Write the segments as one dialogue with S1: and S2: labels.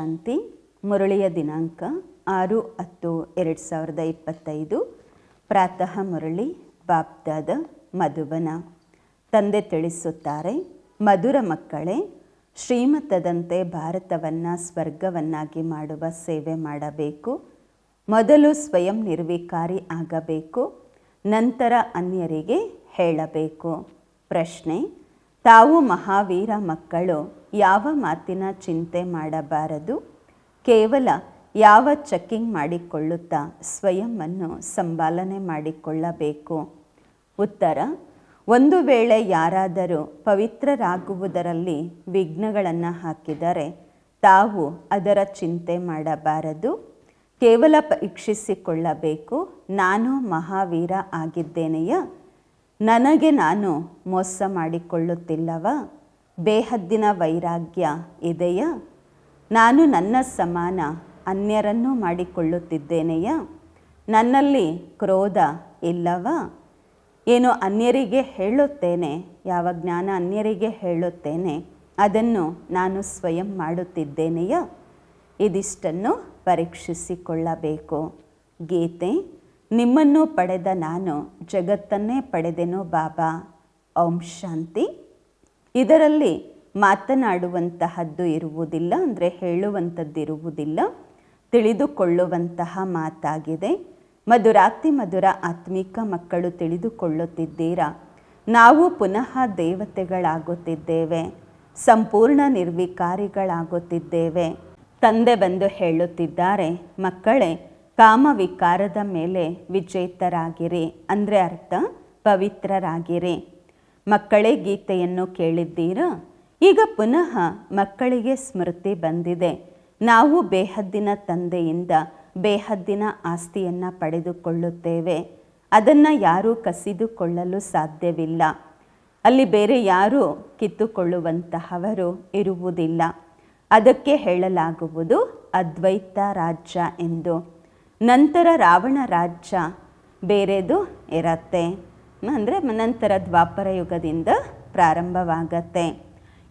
S1: ಶಾಂತಿ, ಮುರಳಿಯ ದಿನಾಂಕ ಆರು ಹತ್ತು ಎರಡು ಸಾವಿರದ ಇಪ್ಪತ್ತೈದು. ಪ್ರಾತಃ ಮುರಳಿ, ಬಾಪ್ದಾದ ಮಧುಬನ. ತಂದೆ ತಿಳಿಸುತ್ತಾರೆ, ಮಧುರ ಮಕ್ಕಳೇ, ಶ್ರೀಮತದಂತೆ ಭಾರತವನ್ನು ಸ್ವರ್ಗವನ್ನಾಗಿ ಮಾಡುವ ಸೇವೆ ಮಾಡಬೇಕು. ಮೊದಲು ಸ್ವಯಂ ನಿರ್ವಿಕಾರಿ ಆಗಬೇಕು, ನಂತರ ಅನ್ಯರಿಗೆ ಹೇಳಬೇಕು. ಪ್ರಶ್ನೆ ತಾವು ಮಹಾವೀರ ಮಕ್ಕಳು, ಯಾವ ಮಾತಿನ ಚಿಂತೆ ಮಾಡಬಾರದು? ಕೇವಲ ಯಾವ ಚೆಕ್ಕಿಂಗ್ ಮಾಡಿಕೊಳ್ಳುತ್ತಾ ಸ್ವಯಂವನ್ನು ಸಂಭಾಲನೆ ಮಾಡಿಕೊಳ್ಳಬೇಕು? ಉತ್ತರ, ಒಂದು ವೇಳೆ ಯಾರಾದರೂ ಪವಿತ್ರರಾಗುವುದರಲ್ಲಿ ವಿಘ್ನಗಳನ್ನು ಹಾಕಿದರೆ ತಾವು ಅದರ ಚಿಂತೆ ಮಾಡಬಾರದು. ಕೇವಲ ಪರೀಕ್ಷಿಸಿಕೊಳ್ಳಬೇಕು, ನಾನು ಮಹಾವೀರ ಆಗಿದ್ದೇನೆಯಾ? ನನಗೆ ನಾನು ಮೋಸ ಮಾಡಿಕೊಳ್ಳುತ್ತಿಲ್ಲವ? ಬೇಹದ್ದಿನ ವೈರಾಗ್ಯ ಇದೆಯಾ? ನಾನು ನನ್ನ ಸಮಾನ ಅನ್ಯರನ್ನು ಮಾಡಿಕೊಳ್ಳುತ್ತಿದ್ದೇನೆಯಾ? ನನ್ನಲ್ಲಿ ಕ್ರೋಧ ಇಲ್ಲವಾ? ಏನು ಅನ್ಯರಿಗೆ ಹೇಳುತ್ತೇನೆ? ಯಾವ ಜ್ಞಾನ ಅನ್ಯರಿಗೆ ಹೇಳುತ್ತೇನೆ? ಅದನ್ನು ನಾನು ಸ್ವಯಂ ಮಾಡುತ್ತಿದ್ದೇನೆಯಾ? ಇದಿಷ್ಟನ್ನು ಪರೀಕ್ಷಿಸಿಕೊಳ್ಳಬೇಕು. ಗೀತೆ ನಿಮ್ಮನ್ನು ಪಡೆದ ನಾನು ಜಗತ್ತನ್ನೇ ಪಡೆದೆನು ಬಾಬಾ, ಓಂ ಶಾಂತಿ. ಇದರಲ್ಲಿ ಮಾತನಾಡುವಂತಹದ್ದು ಇರುವುದಿಲ್ಲ, ಅಂದರೆ ಹೇಳುವಂಥದ್ದಿರುವುದಿಲ್ಲ ತಿಳಿದುಕೊಳ್ಳುವಂತಹ ಮಾತಾಗಿದೆ. ಮಧುರಾತಿ ಮಧುರ ಆತ್ಮಿಕ ಮಕ್ಕಳು ತಿಳಿದುಕೊಳ್ಳುತ್ತಿದ್ದೀರಾ? ನಾವು ಪುನಃ ದೇವತೆಗಳಾಗುತ್ತಿದ್ದೇವೆ, ಸಂಪೂರ್ಣ ನಿರ್ವಿಕಾರಿಗಳಾಗುತ್ತಿದ್ದೇವೆ. ತಂದೆ ಬಂದು ಹೇಳುತ್ತಿದ್ದಾರೆ, ಮಕ್ಕಳೇ ಕಾಮ ವಿಕಾರದ ಮೇಲೆ ವಿಜೇತರಾಗಿರಿ ಅಂದರೆ ಅರ್ಥ ಪವಿತ್ರರಾಗಿರಿ. ಮಕ್ಕಳೇ ಗೀತೆಯನ್ನು ಕೇಳಿದ್ದೀರಾ? ಈಗ ಪುನಃ ಮಕ್ಕಳಿಗೆ ಸ್ಮೃತಿ ಬಂದಿದೆ. ನಾವು ಬೇಹದ್ದಿನ ತಂದೆಯಿಂದ ಬೇಹದ್ದಿನ ಆಸ್ತಿಯನ್ನು ಪಡೆದುಕೊಳ್ಳುತ್ತೇವೆ. ಅದನ್ನು ಯಾರೂ ಕಸಿದುಕೊಳ್ಳಲು ಸಾಧ್ಯವಿಲ್ಲ. ಅಲ್ಲಿ ಬೇರೆ ಯಾರೂ ಕಿತ್ತುಕೊಳ್ಳುವಂತಹವರು ಇರುವುದಿಲ್ಲ. ಅದಕ್ಕೆ ಹೇಳಲಾಗುವುದು ಅದ್ವೈತ ರಾಜ್ಯ ಎಂದು. ನಂತರ ರಾವಣ ರಾಜ್ಯ ಬೇರೆದು ಇರತ್ತೆ. ಅಂದರೆ ನಂತರ ದ್ವಾಪರ ಯುಗದಿಂದ ಪ್ರಾರಂಭವಾಗತ್ತೆ.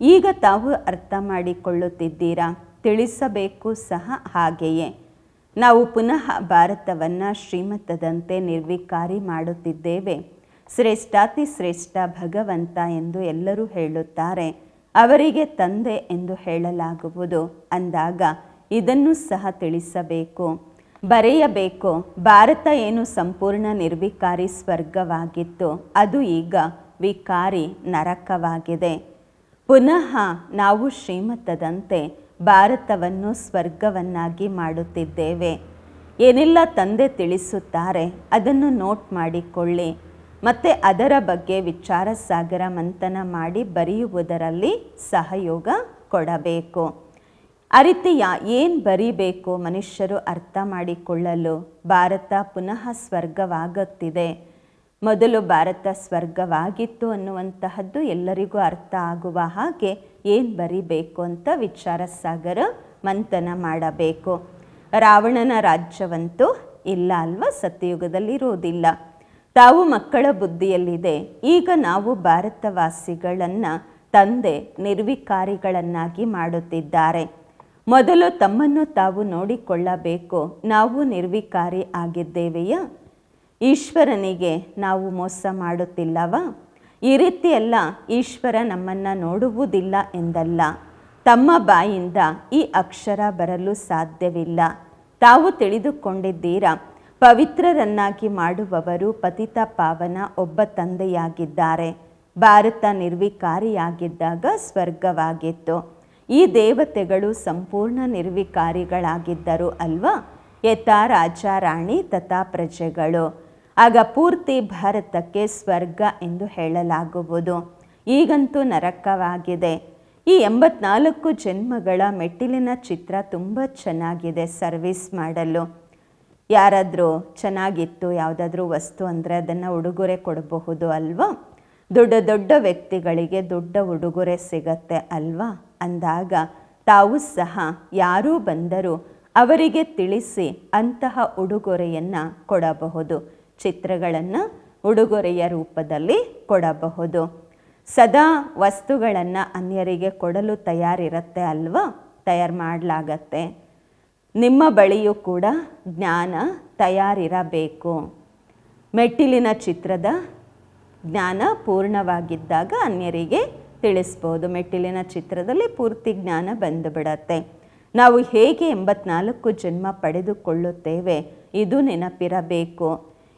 S1: ಈಗ ತಾವು ಅರ್ಥ ಮಾಡಿಕೊಳ್ಳುತ್ತಿದ್ದೀರಾ? ತಿಳಿಸಬೇಕು ಸಹ ಹಾಗೆಯೇ. ನಾವು ಪುನಃ ಭಾರತವನ್ನು ಶ್ರೀಮಂತದಂತೆ ನಿರ್ವಿಕಾರಿ ಮಾಡುತ್ತಿದ್ದೇವೆ. ಶ್ರೇಷ್ಠಾತಿ ಶ್ರೇಷ್ಠ ಭಗವಂತ ಎಂದು ಎಲ್ಲರೂ ಹೇಳುತ್ತಾರೆ. ಅವರಿಗೆ ತಂದೆ ಎಂದು ಹೇಳಲಾಗುವುದು. ಅಂದಾಗ ಇದನ್ನು ಸಹ ತಿಳಿಸಬೇಕು. ಬರೆಯಬೇಕು. ಭಾರತ ಏನು ಸಂಪೂರ್ಣ ನಿರ್ವಿಕಾರಿ ಸ್ವರ್ಗವಾಗಿತ್ತು, ಅದು ಈಗ ವಿಕಾರಿ ನರಕವಾಗಿದೆ. ಪುನಃ ನಾವು ಶ್ರೀಮತದಂತೆ ಭಾರತವನ್ನು ಸ್ವರ್ಗವನ್ನಾಗಿ ಮಾಡುತ್ತಿದ್ದೇವೆ. ಏನೆಲ್ಲ ತಂದೆ ತಿಳಿಸುತ್ತಾರೆ ಅದನ್ನು ನೋಟ್ ಮಾಡಿಕೊಳ್ಳಿ. ಮತ್ತು ಅದರ ಬಗ್ಗೆ ವಿಚಾರ ಸಾಗರ ಮಂಥನ ಮಾಡಿ ಬರೆಯುವುದರಲ್ಲಿ ಸಹಯೋಗ ಕೊಡಬೇಕು. ಆ ಏನ್ ಬರೀಬೇಕು ಮನುಷ್ಯರು ಅರ್ಥ ಮಾಡಿಕೊಳ್ಳಲು? ಭಾರತ ಪುನಃ ಸ್ವರ್ಗವಾಗುತ್ತಿದೆ. ಮೊದಲು ಭಾರತ ಸ್ವರ್ಗವಾಗಿತ್ತು ಅನ್ನುವಂತಹದ್ದು ಎಲ್ಲರಿಗೂ ಅರ್ಥ ಆಗುವ ಹಾಗೆ ಏನು ಬರಿಬೇಕು ಅಂತ ವಿಚಾರ ಸಾಗರ ಮಂಥನ ಮಾಡಬೇಕು. ರಾವಣನ ರಾಜ್ಯವಂತೂ ಇಲ್ಲ ಅಲ್ವಾ? ಸತ್ಯಯುಗದಲ್ಲಿ ಇರುವುದಿಲ್ಲ ತಾವು ಮಕ್ಕಳ ಬುದ್ಧಿಯಲ್ಲಿದೆ. ಈಗ ನಾವು ಭಾರತವಾಸಿಗಳನ್ನು ತಂದೆ ನಿರ್ವಿಕಾರಿಗಳನ್ನಾಗಿ ಮಾಡುತ್ತಿದ್ದಾರೆ. ಮೊದಲು ತಮ್ಮನ್ನು ತಾವು ನೋಡಿಕೊಳ್ಳಬೇಕು. ನಾವು ನಿರ್ವಿಕಾರಿ ಆಗಿದ್ದೇವೆಯಾ? ಈಶ್ವರನಿಗೆ ನಾವು ಮೋಸ ಮಾಡುತ್ತಿಲ್ಲವಾ? ಈ ರೀತಿಯೆಲ್ಲ ಈಶ್ವರ ನಮ್ಮನ್ನು ನೋಡುವುದಿಲ್ಲ ಎಂದಲ್ಲ. ತಮ್ಮ ಬಾಯಿಂದ ಈ ಅಕ್ಷರ ಬರಲು ಸಾಧ್ಯವಿಲ್ಲ. ತಾವು ತಿಳಿದುಕೊಂಡಿದ್ದೀರಾ? ಪವಿತ್ರರನ್ನಾಗಿ ಮಾಡುವವರು ಪತಿತ ಪಾವನ ಒಬ್ಬ ತಂದೆಯಾಗಿದ್ದಾರೆ. ಭಾರತ ನಿರ್ವಿಕಾರಿಯಾಗಿದ್ದಾಗ ಸ್ವರ್ಗವಾಗಿತ್ತು. ಈ ದೇವತೆಗಳು ಸಂಪೂರ್ಣ ನಿರ್ವಿಕಾರಿಗಳಾಗಿದ್ದರು ಅಲ್ವಾ? ಯಥಾ ರಾಜ, ರಾಣಿ, ತಥಾ ಪ್ರಜೆಗಳು. ಆಗ ಪೂರ್ತಿ ಭಾರತಕ್ಕೆ ಸ್ವರ್ಗ ಎಂದು ಹೇಳಲಾಗುವುದು. ಈಗಂತೂ ನರಕವಾಗಿದೆ. ಈ ಎಂಬತ್ನಾಲ್ಕು ಜನ್ಮಗಳ ಮೆಟ್ಟಿಲಿನ ಚಿತ್ರ ತುಂಬ ಚೆನ್ನಾಗಿದೆ ಸರ್ವಿಸ್ ಮಾಡಲು. ಯಾರಾದರೂ ಚೆನ್ನಾಗಿತ್ತು, ಯಾವುದಾದ್ರೂ ವಸ್ತು ಅಂದರೆ ಅದನ್ನು ಉಡುಗೊರೆ ಕೊಡಬಹುದು ಅಲ್ವಾ? ದೊಡ್ಡ ದೊಡ್ಡ ವ್ಯಕ್ತಿಗಳಿಗೆ ದೊಡ್ಡ ಉಡುಗೊರೆ ಸಿಗತ್ತೆ ಅಲ್ವಾ? ಅಂದಾಗ ತಾವು ಸಹ ಯಾರೂ ಬಂದರೂ ಅವರಿಗೆ ತಿಳಿಸಿ ಅಂತಹ ಉಡುಗೊರೆಯನ್ನು ಕೊಡಬಹುದು. ಚಿತ್ರಗಳನ್ನು ಉಡುಗೊರೆಯ ರೂಪದಲ್ಲಿ ಕೊಡಬಹುದು. ಸದಾ ವಸ್ತುಗಳನ್ನು ಅನ್ಯರಿಗೆ ಕೊಡಲು ತಯಾರಿರುತ್ತೆ ಅಲ್ವಾ? ತಯಾರು ಮಾಡಲಾಗತ್ತೆ. ನಿಮ್ಮ ಬಳಿಯೂ ಕೂಡ ಜ್ಞಾನ ತಯಾರಿರಬೇಕು. ಮೆಟ್ಟಿಲಿನ ಚಿತ್ರದ ಜ್ಞಾನ ಪೂರ್ಣವಾಗಿದ್ದಾಗ ಅನ್ಯರಿಗೆ ತಿಳಿಸ್ಬೋದು. ಮೆಟ್ಟಿಲಿನ ಚಿತ್ರದಲ್ಲಿ ಪೂರ್ತಿ ಜ್ಞಾನ ಬಂದುಬಿಡತ್ತೆ ನಾವು ಹೇಗೆ ಎಂಬತ್ನಾಲ್ಕು ಜನ್ಮ ಪಡೆದುಕೊಳ್ಳುತ್ತೇವೆ? ಇದು ನೆನಪಿರಬೇಕು.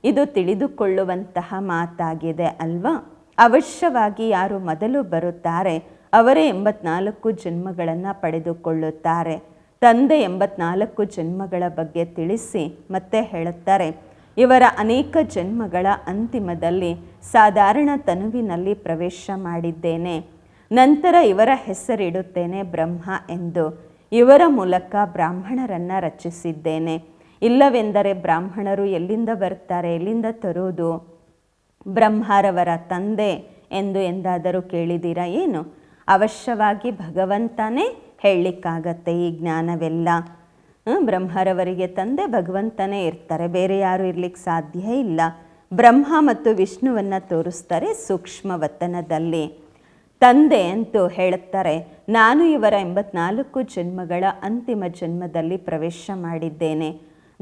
S1: ಇದು ತಿಳಿದುಕೊಳ್ಳುವಂತಹ ಮಾತಾಗಿದೆ ಅಲ್ವಾ? ಅವಶ್ಯವಾಗಿ ಯಾರು ಮೊದಲು ಬರುತ್ತಾರೆ, ಅವರೇ ಎಂಬತ್ನಾಲ್ಕು ಜನ್ಮಗಳನ್ನು ಪಡೆದುಕೊಳ್ಳುತ್ತಾರೆ. ತಂದೆ ಎಂಬತ್ನಾಲ್ಕು ಜನ್ಮಗಳ ಬಗ್ಗೆ ತಿಳಿಸಿ ಮತ್ತೆ ಹೇಳುತ್ತಾರೆ. ಇವರ ಅನೇಕ ಜನ್ಮಗಳ ಅಂತಿಮದಲ್ಲಿ ಸಾಧಾರಣ ತನುವಿನಲ್ಲಿ ಪ್ರವೇಶ ಮಾಡಿದ್ದೇನೆ. ನಂತರ ಇವರ ಹೆಸರಿಡುತ್ತೇನೆ ಬ್ರಹ್ಮ ಎಂದು. ಇವರ ಮೂಲಕ ಬ್ರಾಹ್ಮಣರನ್ನು ರಚಿಸಿದ್ದೇನೆ. ಇಲ್ಲವೆಂದರೆ ಬ್ರಾಹ್ಮಣರು ಎಲ್ಲಿಂದ ಬರ್ತಾರೆ, ಎಲ್ಲಿಂದ ತರುವುದು? ಬ್ರಹ್ಮರವರ ತಂದೆ ಎಂದು ಎಂದಾದರೂ ಕೇಳಿದ್ದೀರಾ? ಏನು? ಅವಶ್ಯವಾಗಿ ಭಗವಂತನೇ ಹೇಳಲಿಕ್ಕಾಗತ್ತೆ ಈ ಜ್ಞಾನವೆಲ್ಲ. ಬ್ರಹ್ಮರವರಿಗೆ ತಂದೆ ಭಗವಂತನೇ ಇರ್ತಾರೆ. ಬೇರೆ ಯಾರು ಇರ್ಲಿಕ್ಕೆ ಸಾಧ್ಯ ಇಲ್ಲ. ಬ್ರಹ್ಮ ಮತ್ತು ವಿಷ್ಣುವನ್ನು ತೋರಿಸ್ತಾರೆ ಸೂಕ್ಷ್ಮ ವತನದಲ್ಲಿ. ತಂದೆ ಅಂತೂ ಹೇಳುತ್ತಾರೆ, ನಾನು ಇವರ ಎಂಬತ್ನಾಲ್ಕು ಜನ್ಮಗಳ ಅಂತಿಮ ಜನ್ಮದಲ್ಲಿ ಪ್ರವೇಶ ಮಾಡಿದ್ದೇನೆ.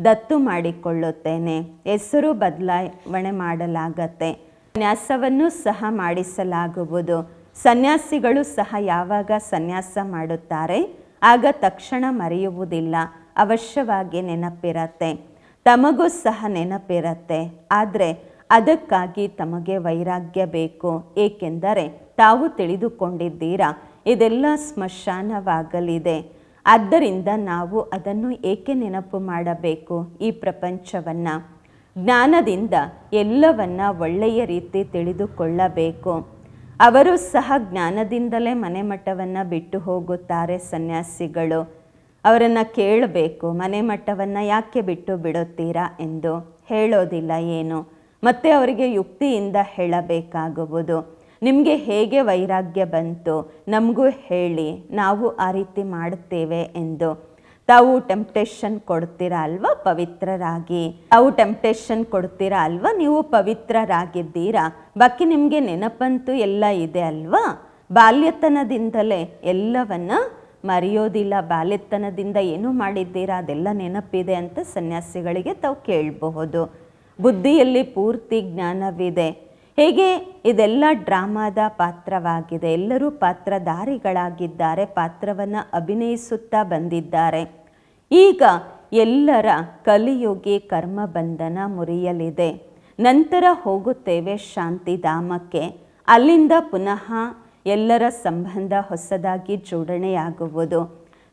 S1: ದತ್ತು ಮಾಡಿಕೊಳ್ಳುತ್ತೇನೆ. ಹೆಸರು ಬದಲಾವಣೆ ಮಾಡಲಾಗತ್ತೆ. ಸನ್ಯಾಸವನ್ನು ಸಹ ಮಾಡಿಸಲಾಗುವುದು. ಸನ್ಯಾಸಿಗಳು ಸಹ ಯಾವಾಗ ಸನ್ಯಾಸ ಮಾಡುತ್ತಾರೆ? ಆಗ ತಕ್ಷಣ ಮರೆಯುವುದಿಲ್ಲ. ಅವಶ್ಯವಾಗಿ ನೆನಪಿರತ್ತೆ. ತಮಗೂ ಸಹ ನೆನಪಿರತ್ತೆ. ಆದರೆ ಅದಕ್ಕಾಗಿ ತಮಗೆ ವೈರಾಗ್ಯ ಬೇಕು. ಏಕೆಂದರೆ ತಾವು ತಿಳಿದುಕೊಂಡಿದ್ದೀರಾ, ಇದೆಲ್ಲ ಸ್ಮಶಾನವಾಗಲಿದೆ. ಆದ್ದರಿಂದ ನಾವು ಅದನ್ನು ಏಕೆ ನೆನಪು ಮಾಡಬೇಕು ಈ ಪ್ರಪಂಚವನ್ನು? ಜ್ಞಾನದಿಂದ ಎಲ್ಲವನ್ನ ಒಳ್ಳೆಯ ರೀತಿ ತಿಳಿದುಕೊಳ್ಳಬೇಕು. ಅವರು ಸಹ ಜ್ಞಾನದಿಂದಲೇ ಮನೆ ಮಠವನ್ನು ಬಿಟ್ಟು ಹೋಗುತ್ತಾರೆ ಸನ್ಯಾಸಿಗಳು. ಅವರನ್ನು ಕೇಳಬೇಕು, ಮನೆ ಮಟ್ಟವನ್ನು ಯಾಕೆ ಬಿಟ್ಟು ಬಿಡುತ್ತೀರಾ ಎಂದು ಹೇಳೋದಿಲ್ಲ ಏನು. ಮತ್ತೆ ಅವರಿಗೆ ಯುಕ್ತಿಯಿಂದ ಹೇಳಬೇಕಾಗುವುದು. ನಿಮಗೆ ಹೇಗೆ ವೈರಾಗ್ಯ ಬಂತು, ನಮಗೂ ಹೇಳಿ, ನಾವು ಆ ರೀತಿ ಮಾಡುತ್ತೇವೆ ಎಂದು. ತಾವು ಟೆಂಪ್ಟೇಷನ್ ಕೊಡ್ತೀರಾ ಅಲ್ವಾ ಪವಿತ್ರರಾಗಿ? ತಾವು ಟೆಂಪ್ಟೇಷನ್ ಕೊಡ್ತೀರಾ ಅಲ್ವಾ? ನೀವು ಪವಿತ್ರರಾಗಿದ್ದೀರಾ? ಬಾಕಿ ನಿಮಗೆ ನೆನಪಂತೂ ಎಲ್ಲ ಇದೆ ಅಲ್ವಾ? ಬಾಲ್ಯತನದಿಂದಲೇ ಎಲ್ಲವನ್ನ ಮರೆಯೋದಿಲ್ಲ, ಬಾಲ್ಯತನದಿಂದ ಏನು ಮಾಡಿದ್ದೀರಾ, ಅದೆಲ್ಲ ನೆನಪಿದೆ ಅಂತ ಸನ್ಯಾಸಿಗಳಿಗೆ ತಾವು ಕೇಳಬಹುದು. ಬುದ್ಧಿಯಲ್ಲಿ ಪೂರ್ತಿ ಜ್ಞಾನವಿದೆ. ಹೇಗೆ? ಇದೆಲ್ಲ ಡ್ರಾಮಾದ ಪಾತ್ರವಾಗಿದೆ. ಎಲ್ಲರೂ ಪಾತ್ರಧಾರಿಗಳಾಗಿದ್ದಾರೆ, ಪಾತ್ರವನ್ನು ಅಭಿನಯಿಸುತ್ತಾ ಬಂದಿದ್ದಾರೆ. ಈಗ ಎಲ್ಲರ ಕಲಿಯುಗಿ ಕರ್ಮ ಬಂಧನ ಮುರಿಯಲಿದೆ. ನಂತರ ಹೋಗುತ್ತೇವೆ ಶಾಂತಿಧಾಮಕ್ಕೆ. ಅಲ್ಲಿಂದ ಪುನಃ ಎಲ್ಲರ ಸಂಬಂಧ ಹೊಸದಾಗಿ ಜೋಡಣೆಯಾಗುವುದು.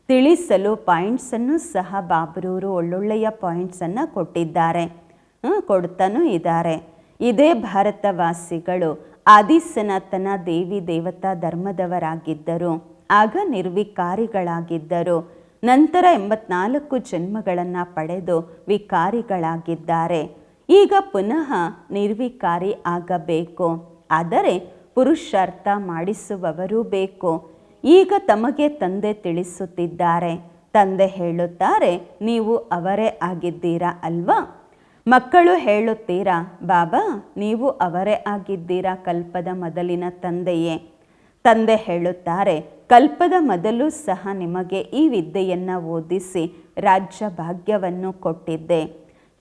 S1: ತಿಳಿಸಲು ಪಾಯಿಂಟ್ಸನ್ನು ಸಹ ಬಾಬ್ರೂರು ಒಳ್ಳೊಳ್ಳೆಯ ಪಾಯಿಂಟ್ಸನ್ನು ಕೊಟ್ಟಿದ್ದಾರೆ. ಕೊಡ್ತಾನೂ ಇದ್ದಾರೆ. ಇದೇ ಭಾರತವಾಸಿಗಳು ಆದಿ ಸನಾತನ ದೇವಿ ದೇವತಾ ಧರ್ಮದವರಾಗಿದ್ದರು. ಆಗ ನಿರ್ವಿಕಾರಿಗಳಾಗಿದ್ದರು. ನಂತರ ಎಂಬತ್ನಾಲ್ಕು ಜನ್ಮಗಳನ್ನು ಪಡೆದು ವಿಕಾರಿಗಳಾಗಿದ್ದಾರೆ. ಈಗ ಪುನಃ ನಿರ್ವಿಕಾರಿ ಆಗಬೇಕು. ಆದರೆ ಪುರುಷಾರ್ಥ ಮಾಡಿಸುವವರು ಬೇಕು. ಈಗ ತಮಗೆ ತಂದೆ ತಿಳಿಸುತ್ತಿದ್ದಾರೆ. ತಂದೆ ಹೇಳುತ್ತಾರೆ, ನೀವು ಅವರೇ ಆಗಿದ್ದೀರಾ ಅಲ್ವಾ? ಮಕ್ಕಳು ಹೇಳುತ್ತೀರಾ, ಬಾಬಾ, ನೀವು ಅವರೇ ಆಗಿದ್ದೀರಾ ಕಲ್ಪದ ಮೊದಲಿನ ತಂದೆಯೇ? ತಂದೆ ಹೇಳುತ್ತಾರೆ, ಕಲ್ಪದ ಮೊದಲು ಸಹ ನಿಮಗೆ ಈ ವಿದ್ಯೆಯನ್ನು ಓದಿಸಿ ರಾಜ್ಯ ಭಾಗ್ಯವನ್ನು ಕೊಟ್ಟಿದ್ದೆ.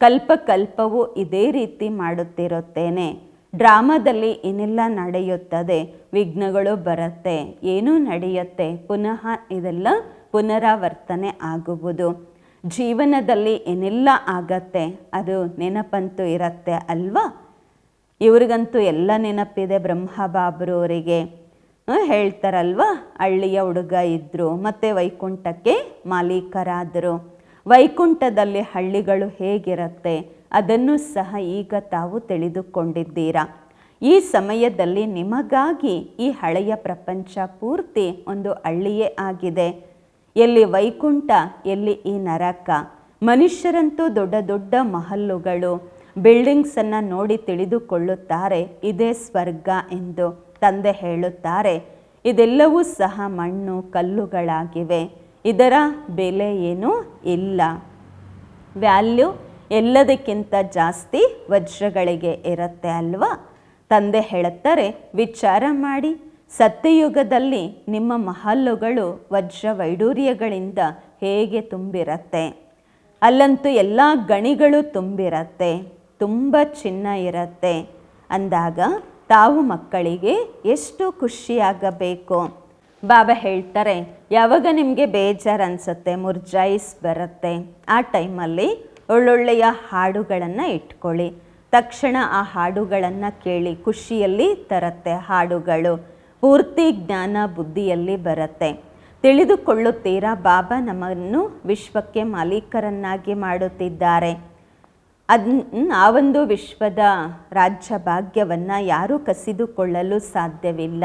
S1: ಕಲ್ಪ ಕಲ್ಪವು ಇದೇ ರೀತಿ ಮಾಡುತ್ತಿರುತ್ತೇನೆ. ಡ್ರಾಮಾದಲ್ಲಿ ಏನೆಲ್ಲ ನಡೆಯುತ್ತದೆ, ವಿಘ್ನಗಳು ಬರುತ್ತೆ, ಏನೂ ನಡೆಯುತ್ತೆ, ಪುನಃ ಇದೆಲ್ಲ ಪುನರಾವರ್ತನೆ ಆಗುವುದು. ಜೀವನದಲ್ಲಿ ಏನೆಲ್ಲ ಆಗತ್ತೆ, ಅದು ನೆನಪಂತೂ ಇರತ್ತೆ ಅಲ್ವಾ? ಇವ್ರಿಗಂತೂ ಎಲ್ಲ ನೆನಪಿದೆ ಬ್ರಹ್ಮಬಾಬ್ರವರಿಗೆ ಹೇಳ್ತಾರಲ್ವಾ, ಹಳ್ಳಿಯ ಹುಡುಗ ಇದ್ದರು ಮತ್ತು ವೈಕುಂಠಕ್ಕೆ ಮಾಲೀಕರಾದರು. ವೈಕುಂಠದಲ್ಲಿ ಹಳ್ಳಿಗಳು ಹೇಗಿರುತ್ತೆ? ಅದನ್ನು ಸಹ ಈಗ ತಾವು ತಿಳಿದುಕೊಂಡಿದ್ದೀರಾ? ಈ ಸಮಯದಲ್ಲಿ ನಿಮಗಾಗಿ ಈ ಹಳೆಯ ಪ್ರಪಂಚ ಪೂರ್ತಿ ಒಂದು ಹಳ್ಳಿಯೇ ಆಗಿದೆ. ಎಲ್ಲಿ ವೈಕುಂಠ, ಎಲ್ಲಿ ಈ ನರಕ. ಮನುಷ್ಯರಂತೂ ದೊಡ್ಡ ದೊಡ್ಡ ಮಹಲ್ಲುಗಳು. ಬಿಲ್ಡಿಂಗ್ಸನ್ನು ನೋಡಿ ತಿಳಿದುಕೊಳ್ಳುತ್ತಾರೆ, ಇದೇ ಸ್ವರ್ಗ ಎಂದು ತಂದೆ ಹೇಳುತ್ತಾರೆ. ಇದೆಲ್ಲವೂ ಸಹ ಮಣ್ಣು, ಕಲ್ಲುಗಳಾಗಿವೆ. ಇದರ ಬೆಲೆ ಏನೂ ಇಲ್ಲ. ವ್ಯಾಲ್ಯೂ ಎಲ್ಲದಕ್ಕಿಂತ ಜಾಸ್ತಿ ವಜ್ರಗಳಿಗೆ ಇರುತ್ತೆ ಅಲ್ವಾ? ತಂದೆ ಹೇಳುತ್ತಾರೆ, ವಿಚಾರ ಮಾಡಿ. ಸತ್ಯಯುಗದಲ್ಲಿ ನಿಮ್ಮ ಮಹಲ್ಲುಗಳು ವಜ್ರ ವೈಡೂರ್ಯಗಳಿಂದ ಹೇಗೆ ತುಂಬಿರತ್ತೆ? ಅಲ್ಲಂತೂ ಎಲ್ಲ ಗಣಿಗಳು ತುಂಬಿರತ್ತೆ, ತುಂಬ ಚಿನ್ನ ಇರತ್ತೆ. ಅಂದಾಗ ತಾವು ಮಕ್ಕಳಿಗೆ ಎಷ್ಟು ಖುಷಿಯಾಗಬೇಕು? ಬಾಬಾ ಹೇಳ್ತಾರೆ, ಯಾವಾಗ ನಿಮಗೆ ಬೇಜಾರು ಅನಿಸುತ್ತೆ, ಮುರ್ಜಾಯಿಸ್ ಬರುತ್ತೆ? ಆ ಟೈಮಲ್ಲಿ ಒಳ್ಳೊಳ್ಳೆಯ ಹಾಡುಗಳನ್ನು ಇಟ್ಕೊಳ್ಳಿ. ತಕ್ಷಣ ಆ ಹಾಡುಗಳನ್ನು ಕೇಳಿ ಖುಷಿಯಲ್ಲಿ ತರತ್ತೆ ಹಾಡುಗಳು. ಪೂರ್ತಿ ಜ್ಞಾನ ಬುದ್ಧಿಯಲ್ಲಿ ಬರುತ್ತೆ. ತಿಳಿದುಕೊಳ್ಳುತ್ತೀರಾ? ಬಾಬಾ ನಮ್ಮನ್ನು ವಿಶ್ವಕ್ಕೆ ಮಾಲೀಕರನ್ನಾಗಿ ಮಾಡುತ್ತಿದ್ದಾರೆ. ಅದ್ ಆ ಒಂದು ವಿಶ್ವದ ರಾಜ್ಯ ಭಾಗ್ಯವನ್ನು ಯಾರೂ ಕಸಿದುಕೊಳ್ಳಲು ಸಾಧ್ಯವಿಲ್ಲ.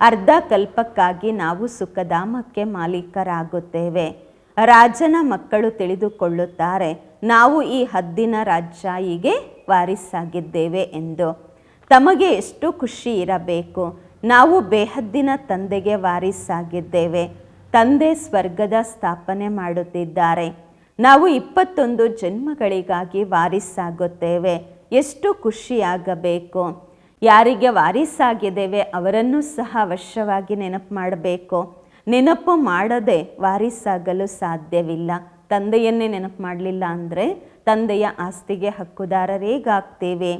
S1: ಅರ್ಧ ಕಲ್ಪಕ್ಕಾಗಿ ನಾವು ಸುಖಧಾಮಕ್ಕೆ ಮಾಲೀಕರಾಗುತ್ತೇವೆ. ರಾಜನ ಮಕ್ಕಳು ತಿಳಿದುಕೊಳ್ಳುತ್ತಾರೆ. ನಾವು ಈ ಹದ್ದಿನ ರಾಜ್ಯಾಯಿಗೆ ವಾರಿಸಾಗಿದ್ದೇವೆ ಎಂದು. ತಮಗೆ ಎಷ್ಟು ಖುಷಿ ಇರಬೇಕು. ನಾವು ಬೇಹದ್ದಿನ ತಂದೆಗೆ ವಾರಿಸಾಗಿದ್ದೇವೆ. ತಂದೆ ಸ್ವರ್ಗದ ಸ್ಥಾಪನೆ ಮಾಡುತ್ತಿದ್ದಾರೆ. ನಾವು ಇಪ್ಪತ್ತೊಂದು ಜನ್ಮಗಳಿಗಾಗಿ ವಾರಿಸಾಗುತ್ತೇವೆ. ಎಷ್ಟು ಖುಷಿಯಾಗಬೇಕು. ಯಾರಿಗೆ ವಾರಿಸಾಗಿದ್ದೇವೆ ಅವರನ್ನು ಸಹ ಅವಶ್ಯವಾಗಿ ನೆನಪು ಮಾಡಬೇಕು. ನೆನಪು ಮಾಡದೆ ವಾರಿಸಾಗಲು ಸಾಧ್ಯವಿಲ್ಲ. ತಂದೆಯನ್ನೇ ನೆನಪು ಮಾಡಲಿಲ್ಲ ಅಂದರೆ ತಂದೆಯ ಆಸ್ತಿಗೆ ಹಕ್ಕುದಾರರೇಗಾಗ್ತೇವೆ